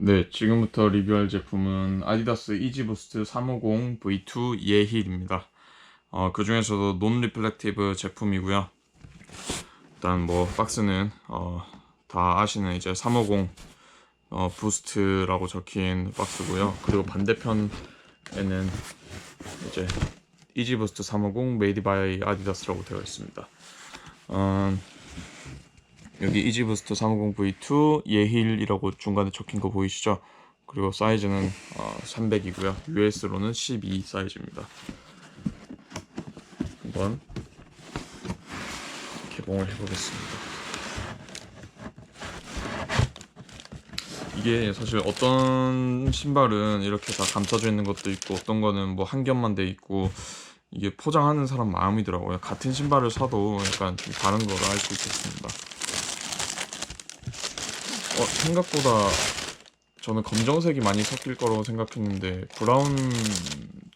네, 지금부터 리뷰할 제품은 아디다스 이지부스트 350 V2 예힐입니다. 어, 그 중에서도 논 리플렉티브 제품이고요. 일단 뭐 박스는 어, 다 아시는 이제 350 어, 부스트라고 적힌 박스고요. 그리고 반대편에는 이제 이지부스트 350 메이드 바이 아디다스라고 되어 있습니다. 음, 여기 이지부스트 350V2 예힐이라고 중간에 적힌 거 보이시죠? 그리고 사이즈는 어, 300이고요. US로는 12 사이즈입니다. 한번 개봉을 해보겠습니다. 이게 사실 어떤 신발은 이렇게 다 감싸져 있는 것도 있고 어떤 거는 뭐 한 겹만 돼 있고 이게 포장하는 사람 마음이더라고요. 같은 신발을 사도 약간 좀 다른 걸알수 있었습니다. 어, 생각보다 저는 검정색이 많이 섞일 거라고 생각했는데 브라운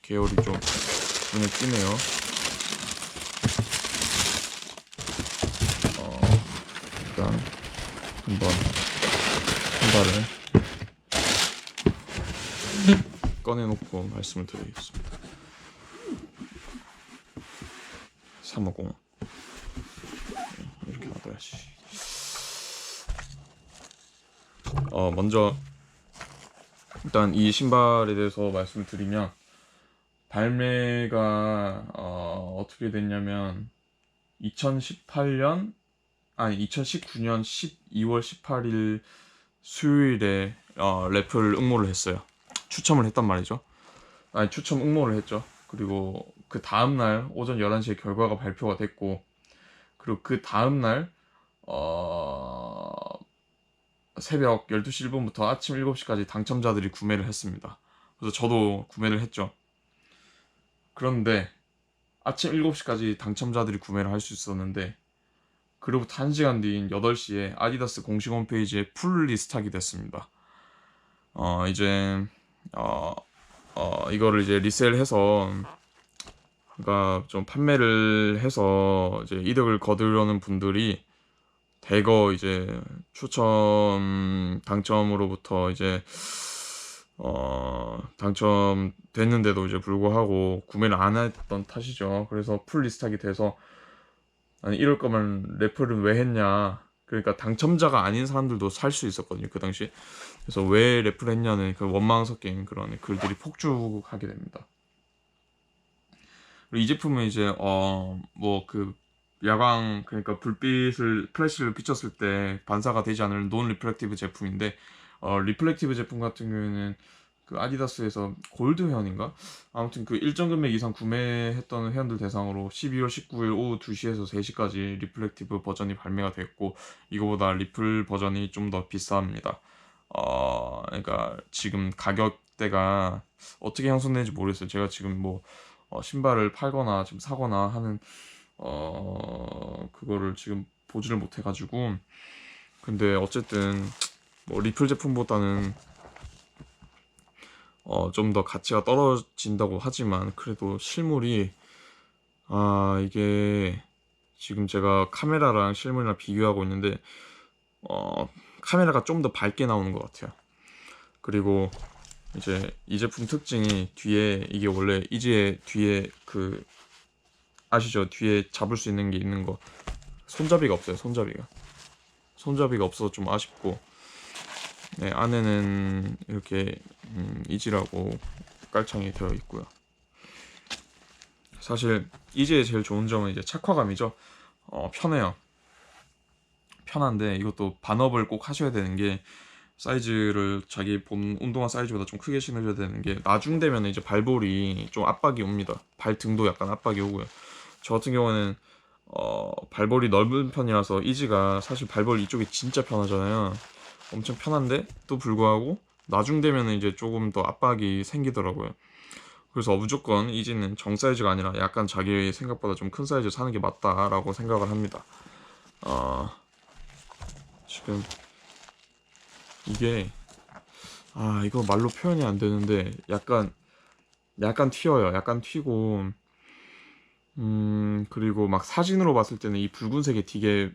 계열이 좀 눈에 띄네요. 어, 일단 한번 신발을 꺼내놓고 말씀을 드리겠습니다. 350 이렇게 놔둬야지. 어 먼저 일단 이 신발에 대해서 말씀을 드리면 발매가 어, 어떻게 됐냐면 2018년 아니 2019년 12월 18일 수요일에 어, 래플 응모를 했어요. 추첨을 했단 말이죠. 아니 추첨 응모를 했죠. 그리고 그 다음 날 오전 11시에 결과가 발표가 됐고 그리고 그 다음 날 어, 새벽 12시 1분부터 아침 7시까지 당첨자들이 구매를 했습니다. 그래서 저도 구매를 했죠. 그런데 아침 7시까지 당첨자들이 구매를 할 수 있었는데 그로부터 1시간 뒤인 8시에 아디다스 공식 홈페이지에 풀 리스트하게 됐습니다. 어, 이제 어, 어, 이거를 이제 리셀해서 그러니까 좀 판매를 해서 이제 이득을 거두려는 분들이 대거 이제 추첨 당첨으로부터 이제 어 당첨됐는데도 이제 불구하고 구매를 안 했던 탓이죠. 그래서 풀 리스트하게 돼서 아니 이럴 거면 래플은 왜 했냐. 그러니까 당첨자가 아닌 사람들도 살 수 있었거든요 그 당시. 그래서 왜 래플 했냐는 그 원망 섞인 그런 글들이 폭주하게 됩니다. 그리고 이 제품은 이제 어 뭐 그 야광 그러니까 불빛을 플래시를 비쳤을 때 반사가 되지 않을 논 리플렉티브 제품인데 어 리플렉티브 제품 같은 경우에는 그 아디다스에서 골드 회원인가 아무튼 그 일정 금액 이상 구매했던 회원들 대상으로 12월 19일 오후 2시에서 3시까지 리플렉티브 버전이 발매가 됐고 이거보다 리플 버전이 좀 더 비쌉니다. 어 그러니까 지금 가격대가 어떻게 형성되는지 모르겠어요. 제가 지금 뭐 어, 신발을 팔거나 지금 사거나 하는 어 그거를 지금 보지를 못해가지고 근데 어쨌든 뭐 리플 제품보다는 어 좀 더 가치가 떨어진다고 하지만 그래도 실물이 아 이게 지금 제가 카메라랑 실물이랑 비교하고 있는데 어 카메라가 좀 더 밝게 나오는 것 같아요. 그리고 이제 이 제품 특징이 뒤에 이게 원래 이지의 뒤에 그 아시죠? 뒤에 잡을 수 있는 게 있는 거 손잡이가 없어요. 손잡이가 손잡이가 없어서 좀 아쉽고 네, 안에는 이렇게 음, 이지라고 깔창이 되어 있고요. 사실 이지의 제일 좋은 점은 이제 착화감이죠. 어, 편해요. 편한데 이것도 반업을 꼭 하셔야 되는 게 사이즈를 자기 본 운동화 사이즈보다 좀 크게 신으셔야 되는 게 나중 되면 이제 발볼이 좀 압박이 옵니다. 발등도 약간 압박이 오고요. 저 같은 경우는 어, 발볼이 넓은 편이라서 이지가 사실 발볼 이쪽이 진짜 편하잖아요. 엄청 편한데 또 불구하고 나중 되면 이제 조금 더 압박이 생기더라고요. 그래서 무조건 이지는 정 사이즈가 아니라 약간 자기 생각보다 좀 큰 사이즈 사는 게 맞다라고 생각을 합니다. 어, 지금 이게 아 이거 말로 표현이 안 되는데 약간 약간 튀어요. 약간 튀고 음 그리고 막 사진으로 봤을 때는 이 붉은색이 되게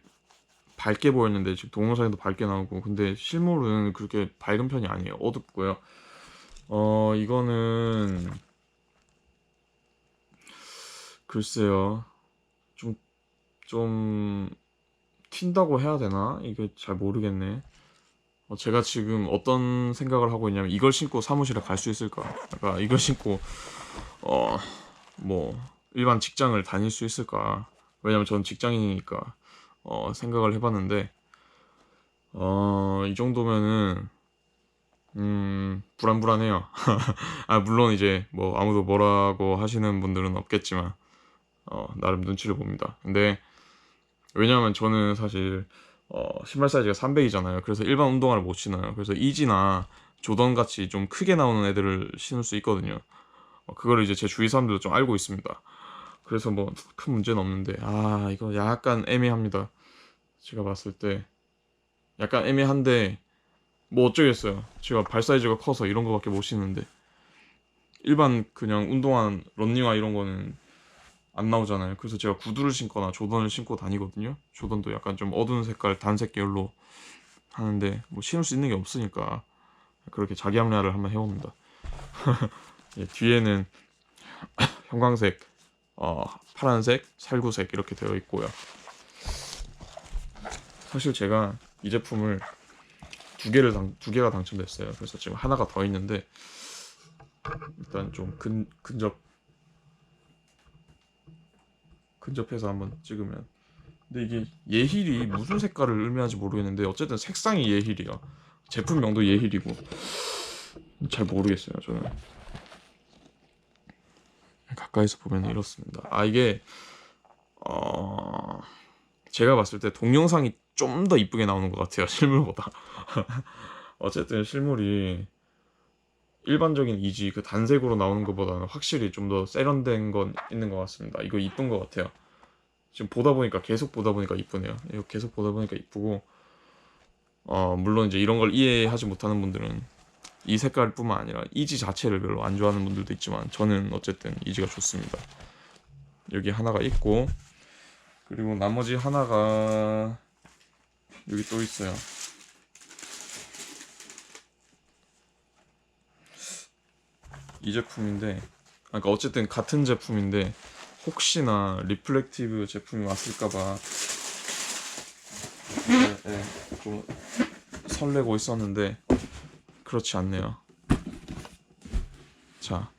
밝게 보였는데 지금 동영상에도 밝게 나오고 근데 실물은 그렇게 밝은 편이 아니에요. 어둡고요. 어 이거는 글쎄요. 좀좀 튄다고 해야 되나? 이게 잘 모르겠네. 어, 제가 지금 어떤 생각을 하고 있냐면 이걸 신고 사무실에 갈 수 있을까? 그러니까 이걸 신고 어 뭐 일반 직장을 다닐 수 있을까? 왜냐면 전 직장인이니까 어 생각을 해봤는데 어 이 정도면은 음 불안불안해요. 아 물론 이제 뭐 아무도 뭐라고 하시는 분들은 없겠지만 어 나름 눈치를 봅니다. 근데 왜냐면 저는 사실 어, 신발 사이즈가 300이잖아요. 그래서 일반 운동화를 못 신어요. 그래서 이지나 조던 같이 좀 크게 나오는 애들을 신을 수 있거든요. 어, 그거를 이제 제 주위 사람들도 좀 알고 있습니다. 그래서 뭐 큰 문제는 없는데 아 이거 약간 애매합니다. 제가 봤을 때 약간 애매한데 뭐 어쩌겠어요. 제가 발 사이즈가 커서 이런 거밖에 못 신는데 일반 그냥 운동화 런닝화 이런 거는 안 나오잖아요. 그래서 제가 구두를 신거나 조던을 신고 다니거든요. 조던도 약간 좀 어두운 색깔 단색 계열로 하는데 뭐 신을 수 있는 게 없으니까 그렇게 자기 합리화를 한번 해봅니다. 예, 뒤에는 형광색, 어, 파란색, 살구색 이렇게 되어 있고요. 사실 제가 이 제품을 두 개를 당, 두 개가 당첨됐어요. 그래서 지금 하나가 더 있는데 일단 좀 근, 근접 근접해서 한번 찍으면 근데 이게 예힐이 무슨 색깔을 의미하는지 모르겠는데 어쨌든 색상이 예힐이야 제품명도 예힐이고 잘 모르겠어요 저는 가까이서 보면 이렇습니다 아 이게 어 제가 봤을 때 동영상이 좀 더 이쁘게 나오는 것 같아요 실물보다 어쨌든 실물이 일반적인 이지 그 단색으로 나오는 것보다는 확실히 좀 더 세련된 건 있는 것 같습니다. 이거 이쁜 것 같아요. 지금 보다 보니까 계속 보다 보니까 이쁘네요. 이거 계속 보다 보니까 이쁘고 어 물론 이제 이런 걸 이해하지 못하는 분들은 이 색깔뿐만 아니라 이지 자체를 별로 안 좋아하는 분들도 있지만 저는 어쨌든 이지가 좋습니다. 여기 하나가 있고 그리고 나머지 하나가 여기 또 있어요. 이 제품인데 아, 그러니까 어쨌든 같은 제품인데 혹시나 리플렉티브 제품이 왔을까봐 네, 네, 좀 설레고 있었는데 그렇지 않네요. 자,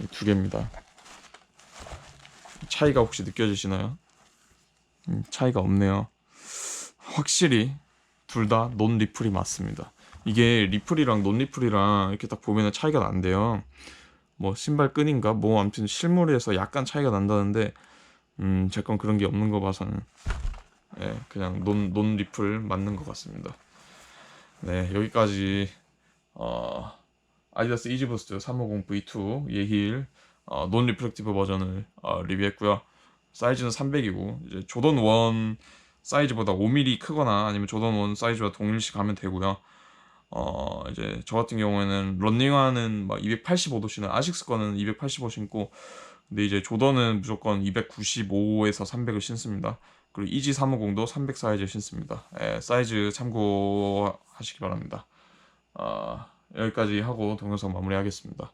이두 개입니다. 차이가 혹시 느껴지시나요? 음, 차이가 없네요. 확실히 둘 다 논 리플이 맞습니다. 이게 리플이랑 논 리플이랑 이렇게 딱 보면은 차이가 난대요. 뭐 신발 끈인가 뭐 아무튼 실물에서 약간 차이가 난다는데 음, 제건 그런 게 없는 거 봐서는 예, 그냥 논, 논 리플 맞는 것 같습니다. 네, 여기까지 어, 아디다스 이지부스트 350 V2 예힐 어, 논 리플렉티브 버전을 어, 리뷰했고요. 사이즈는 300이고 이제 조던 1 사이즈보다 5mm 크거나 아니면 조던 1 사이즈와 동일시 가면 되고요. 어 이제 저 같은 경우에는 런닝화는 막 285도 신는 아식스 거는 285 신고 근데 이제 조던은 무조건 295에서 300을 신습니다. 그리고 이지 350도 300 사이즈 신습니다. 예, 사이즈 참고 하시기 바랍니다. 아, 여기까지 하고 동영상 마무리하겠습니다.